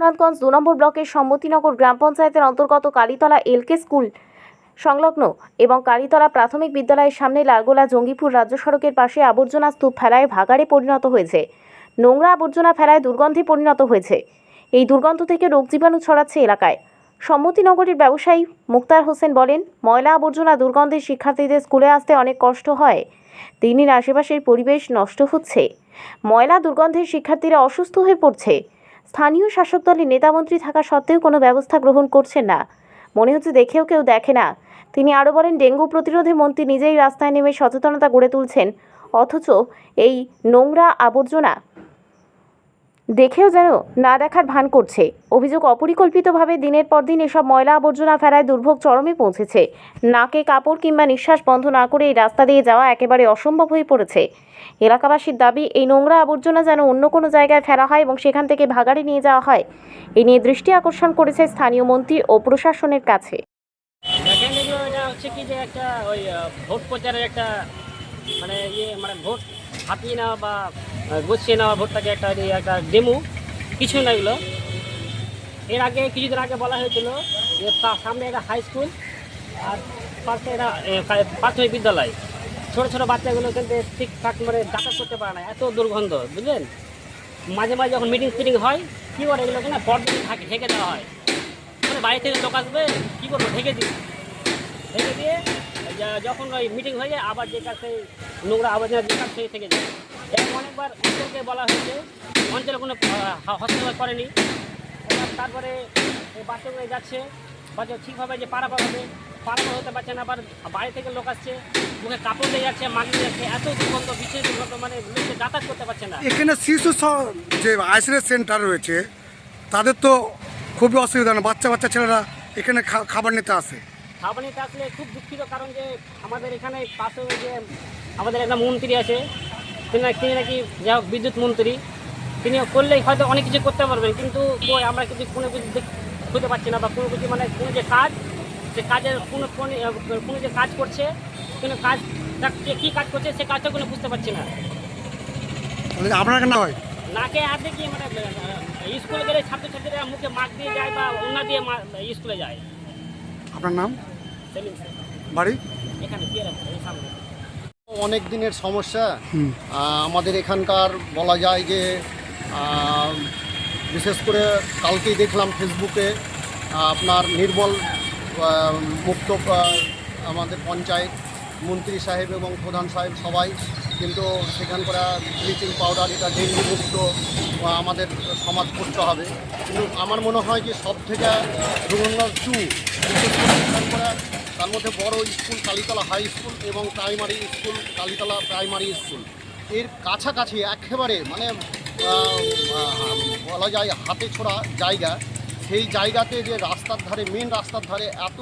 রঘুনাথগঞ্জ দু নম্বর ব্লকের সম্মতিনগর গ্রাম পঞ্চায়েতের অন্তর্গত কালীতলা এলকে স্কুল সংলগ্ন এবং কালীতলা প্রাথমিক বিদ্যালয়ের সামনে লালগোলা জঙ্গিপুর রাজ্য সড়কের পাশে আবর্জনা স্তূপ ফেলায় ভাগাড়ে পরিণত হয়েছে। নোংরা আবর্জনা ফেলায় দুর্গন্ধে পরিণত হয়েছে। এই দুর্গন্ধ থেকে রোগ জীবাণু ছড়াচ্ছে এলাকায়। সম্মতিনগরের ব্যবসায়ী মুক্তার হোসেন বলেন, ময়লা আবর্জনা দুর্গন্ধে শিক্ষার্থীদের স্কুলে আসতে অনেক কষ্ট হয়। দিনের আশেপাশের পরিবেশ নষ্ট হচ্ছে। ময়লা দুর্গন্ধে শিক্ষার্থীরা অসুস্থ হয়ে পড়ছে। স্থানীয় শাসক দলের নেতামন্ত্রী থাকা সত্ত্বেও কোনো ব্যবস্থা গ্রহণ করছেন না। মনে হচ্ছে দেখেও কেউ দেখে না। তিনি আরও বলেন, ডেঙ্গু প্রতিরোধে মন্ত্রী নিজেই রাস্তায় নেমে সচেতনতা গড়ে তুলছেন। অথচ এই নোংরা আবর্জনা দেখেও যেন না দেখার ভান করছে। অভিযোগ অপরিকল্পিতভাবে দিনের পর দিন এসব ময়লা আবর্জনা ফেরায় দুর্ভোগ চরমে পৌঁছেছে। নাকে কাপড় কিংবা নিঃশ্বাস বন্ধ না করে এই রাস্তা দিয়ে যাওয়া একেবারে অসম্ভব হয়ে পড়েছে। এলাকাবাসীর দাবি, এই নোংরা আবর্জনা যেন অন্য কোনো জায়গায় ফেলা হয় এবং সেখান থেকে ভাগাড়ে নিয়ে যাওয়া হয়, এ নিয়ে দৃষ্টি আকর্ষণ করেছে স্থানীয় মন্ত্রী ও প্রশাসনের কাছে। হচ্ছে কি যে একটা, ওই ভোট প্রচারের একটা মানে ইয়ে মানে ভোট হাতিয়ে নেওয়া বা গুছিয়ে নেওয়া ভোটটাকে একটা একটা ডেমো কিছু না এগুলো। এর আগে কিছুদিন আগে বলা হয়েছিল যে সামনে একটা হাই স্কুল আর পাশে একটা প্রাথমিক বিদ্যালয়। ছোটো ছোটো বাচ্চাগুলো কিন্তু ঠিকঠাক মানে যাতায়াত করতে পারে না, এত দুর্গন্ধ, বুঝলেন? মাঝে মাঝে যখন মিটিং ফিটিং হয়, কী করে এগুলোকে না, পরদিন থাকে, ঢেকে দেওয়া হয়। মানে বাইরে থেকে লোক আসবে, কী করব, ঢেকে দিই ঢেকে দিয়ে যখন ওই মিটিং হয়ে যায়, আবার যে কাছে নোংরা আবর্জনা যে কাছে থেকে যায়। এরকম অনেকবার অঞ্চলকে বলা হয়েছে অঞ্চলে কোনো হস্তক্ষেপ করেনি। তারপরে বাচ্চাগুলো যাচ্ছে বাচ্চা ঠিকভাবে যে পাড়া পাবে পাড়ানো হতে পারছে না আবার বাইরে থেকে লোক আসছে মুখে কাপড় দিয়ে যাচ্ছে মাটি যাচ্ছে এত দুর্গন্ধ বিশেষ দুর্গন্ধ মানে লোকে যাতায়াত করতে পারছে না। এখানে শিশু যে আইসিএস সেন্টার রয়েছে তাদের তো খুবই অসুবিধা না বাচ্চা বাচ্চা ছেলেরা এখানে খাবার নিতে আসে। খাবার নিতে আসলে খুব দুঃখিত কারণ যে আমাদের এখানে পাশে যে আমাদের একটা মন্ত্রী আছে তিনি না- তিনি নাকি যা হোক বিদ্যুৎ মন্ত্রী। তিনি করলেই হয়তো অনেক কিছু করতে পারবেন কিন্তু কই আমরা কিছু কোনো কিছু খুঁজে পাচ্ছি না বা কোনো কিছু মানে কোনো যে কাজ সে কাজের কোনো কোনো কোনো যে কাজ করছে কোনো কাজ কী কাজ করছে সে কাজটা কোনো বুঝতে পারছি না। আপনার কেন হয়? নাকে হাতে কি মানে স্কুলে গেলে ছাত্রছাত্রীরা মুখে মাস্ক দিয়ে যায় বা ওনা দিয়ে স্কুলে যায়। আপনার নাম? সেলিম বাড়ি? এখানে সামনে। অনেক দিনের সমস্যা। আমাদের এখানকার বলা যায় যে বিশেষ করে কালকেই দেখলাম ফেসবুকে আপনার নির্মল মুক্ত আমাদের পঞ্চায়েত মন্ত্রী সাহেব এবং প্রধান সাহেব সবাই কিন্তু সেখানকার ব্লিচিং পাউডার এটা ডেঙ্গু মুক্ত আমাদের সমাজ করতে হবে। কিন্তু আমার মনে হয় যে সব থেকে বিশেষ করে সেখানকার তার মধ্যে বড় স্কুল কালীতলা হাই স্কুল এবং primary school Kalitala primary school. এর কাছাকাছি একেবারে মানে বলা যায় হাতে ছোড়া জায়গা। সেই জায়গাতে যে রাস্তার ধারে মেন রাস্তার ধারে এত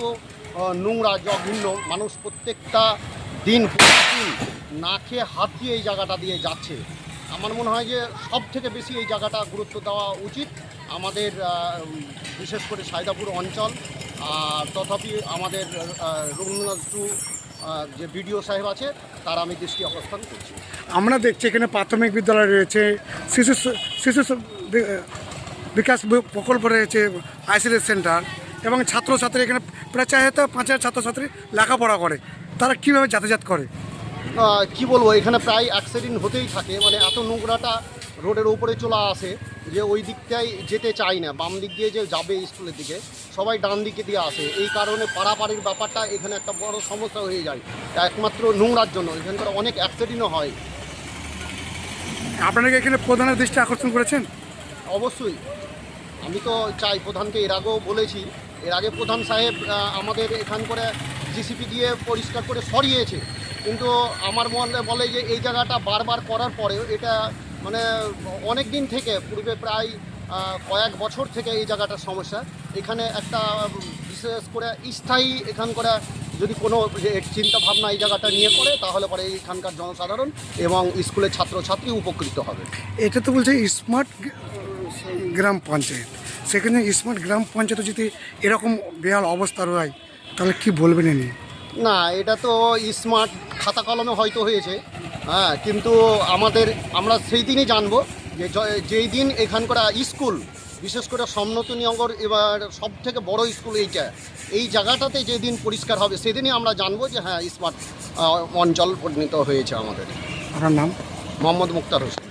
নোংরা, জঘন্য মানুষ প্রত্যেকটা দিন না খেয়ে হাত দিয়ে এই জায়গাটা দিয়ে যাচ্ছে। আমার মনে হয় যে সব থেকে বেশি এই জায়গাটা গুরুত্ব দেওয়া উচিত আমাদের বিশেষ করে সাইদাপুর অঞ্চল। তথাপি আমাদের রবীন্দ্রনাথ টু যে বিডিও সাহেব আছে তার আমি দৃষ্টি অবস্থান করছি। আমরা দেখছি এখানে প্রাথমিক বিদ্যালয় রয়েছে শিশু শিশু বিকাশ প্রকল্প রয়েছে আইসিএস সেন্টার এবং ছাত্রছাত্রী এখানে প্রায় চার হাজার পাঁচ হাজার ছাত্রছাত্রী লেখাপড়া করে। তারা কীভাবে যাতায়াত করে? কি বলব এখানে প্রায় অ্যাক্সিডেন্ট হতেই থাকে মানে এত নোংরাটা রোডের ওপরে চলে আসে যে ওই দিকটাই যেতে চায় না বাম দিক দিয়ে যে যাবে স্কুলের দিকে সবাই ডান দিকে দিয়ে আসে। এই কারণে পাড়াপাড়ির ব্যাপারটা এখানে একটা বড় সমস্যা হয়ে যায়। একমাত্র নোংরার জন্য এখানকার অনেক অ্যাক্সিডেন্টও হয়। আপনারা এখানে প্রধানের দৃষ্টি আকর্ষণ করেছেন? অবশ্যই। আমি তো চাই প্রধানকে এর আগেও বলেছি এর আগে প্রধান সাহেব আমাদের এখান করে জিসিপি দিয়ে পরিষ্কার করে সরিয়েছে। কিন্তু আমার মনে বলে যে এই জায়গাটা বারবার করার পরেও এটা মানে অনেক দিন থেকে পূর্বে প্রায় কয়েক বছর থেকে এই জায়গাটার সমস্যা। এখানে একটা বিশেষ করে স্থায়ী এখান করে যদি কোনো চিন্তা ভাবনা এই জায়গাটা নিয়ে করে তাহলে পরে এখানকার জনসাধারণ এবং স্কুলের ছাত্রছাত্রী উপকৃত হবে। এটা তো বলছে স্মার্ট গ্রাম পঞ্চায়েত। সেখানে স্মার্ট গ্রাম পঞ্চায়েতে যদি এরকম বেহাল অবস্থা রয় তাহলে কি বলবেন না এটা তো স্মার্ট খাতা কলমে হয়তো হয়েছে। হ্যাঁ কিন্তু আমাদের আমরা সেই দিনই জানব যে যেই দিন এখানকার স্কুল বিশেষ করে সমনতনীয়গর এবার সব থেকে বড় স্কুল এইটা এই জায়গাটাতে যেদিন পরিষ্কার হবে সেদিনই আমরা জানব যে হ্যাঁ স্মার্ট অঞ্চল পরিণত হয়েছে আমাদের। আপনার নাম? মোহাম্মদ মুক্তার হোসেন।